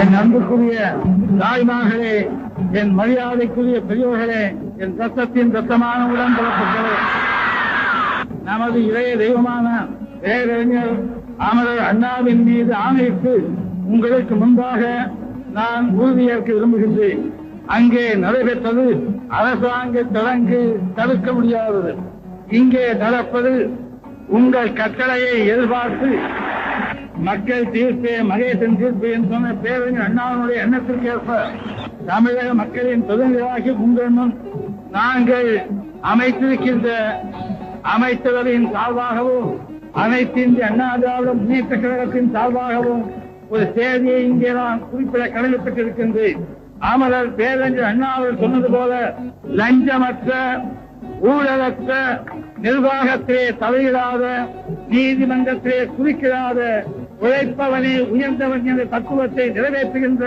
என் அன்புக்குரிய தாய்மார்களே என் மரியாதைக்குரிய பெரியோர்களே என் ரத்தத்தின் ரத்தமான உடன்பிறப்புகளே நமது இளைய தெய்வமான பேரறிஞர் அமரர் அண்ணாவின் மீது ஆணையிட்டு உங்களுக்கு முன்பாக நான் உறுதியேற்க விரும்புகின்றேன். அங்கே நடைபெற்றது அரசாங்க தடங்கு தடுக்க முடியாதது. இங்கே நடப்பது உங்கள் கட்டளையை எதிர்பார்த்து மக்கள் தீர்ப்பே மகேசன் தீர்ப்பு என்று சொன்ன பேரறிஞர் அண்ணாவினுடைய எண்ணத்திற்கேற்ப தமிழக மக்களின் பிரதிநிதிகளாகி உங்கள் முன் நாங்கள் அமைத்திருக்கின்ற அமைச்சரவையின் சார்பாகவும் அனைத்து இந்திய அண்ணா திராவிட முன்னேற்ற கழகத்தின் சார்பாகவும் ஒரு செய்தியை இங்கே நான் குறிப்பிட கடமைப்பட்டிருக்கின்றேன். அமரர் பேரறிஞர் அண்ணா அவர்கள் சொன்னது போல லஞ்சமற்ற ஊழலற்ற நிர்வாகத்திலே தலையிடாத நீதிமன்றத்திலே குறிக்கிடாத உழைப்பவனே உயர்ந்தவன் என்ற தத்துவத்தை நிறைவேற்றுகின்ற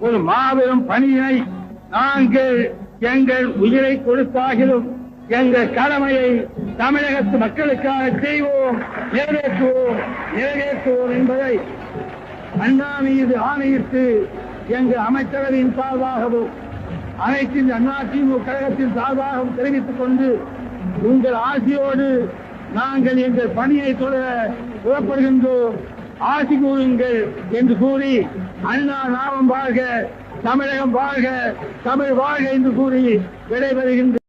ஒரு மாபெரும் பணியினை நாங்கள் எங்கள் உயிரை கொடுத்தாகிலும் எங்கள் கடமையை தமிழகத்து மக்களுக்காக செய்வோம் நிறைவேற்றுவோம் நிறைவேற்றுவோம் என்பதை அண்ணா மீது ஆணையிட்டு எங்கள் அமைச்சரவையின் சார்பாகவும் அனைத்து இந்த அண்ணா கழகத்தின் சார்பாக தெரிவித்துக் கொண்டு உங்கள் ஆசியோடு நாங்கள் எங்கள் பணியை தொடர புறப்படுகின்றோம். ஆசி கூறுங்கள் என்று கூறி அண்ணா நாமம் வாழ்க தமிழகம் வாழ்க தமிழ் வாழ்க என்று கூறி விடைபெறுகின்ற